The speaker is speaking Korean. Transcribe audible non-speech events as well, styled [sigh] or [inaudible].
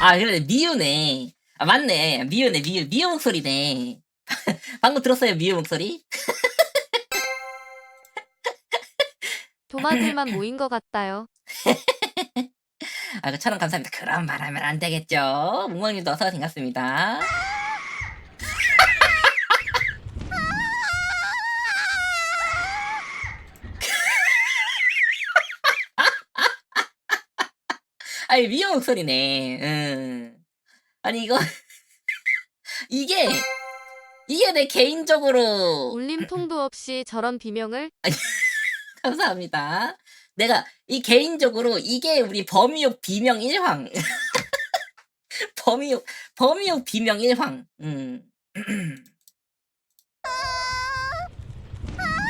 아, 그래, 미유네. 아, 맞네. 미유네, 미유, 미유 목소리네. [laughs] 방금 들었어요, 미유 목소리? 도마들만 모인 것 같다요. 아, 그 촬영 감사합니다. 그런 말 하면 안 되겠죠. 뭉멍님도 어서 반갑습니다. 아니, 미유 목소리네. 응. 아니, 이거, [laughs] 이게, 이게 내 개인적으로 울림통도 없이 저런 비명을 [laughs] 감사합니다. 내가 이 개인적으로 이게 우리 범위욕 비명 1황. [laughs] 범위욕 범위욕 비명 1황. 음. [clears throat]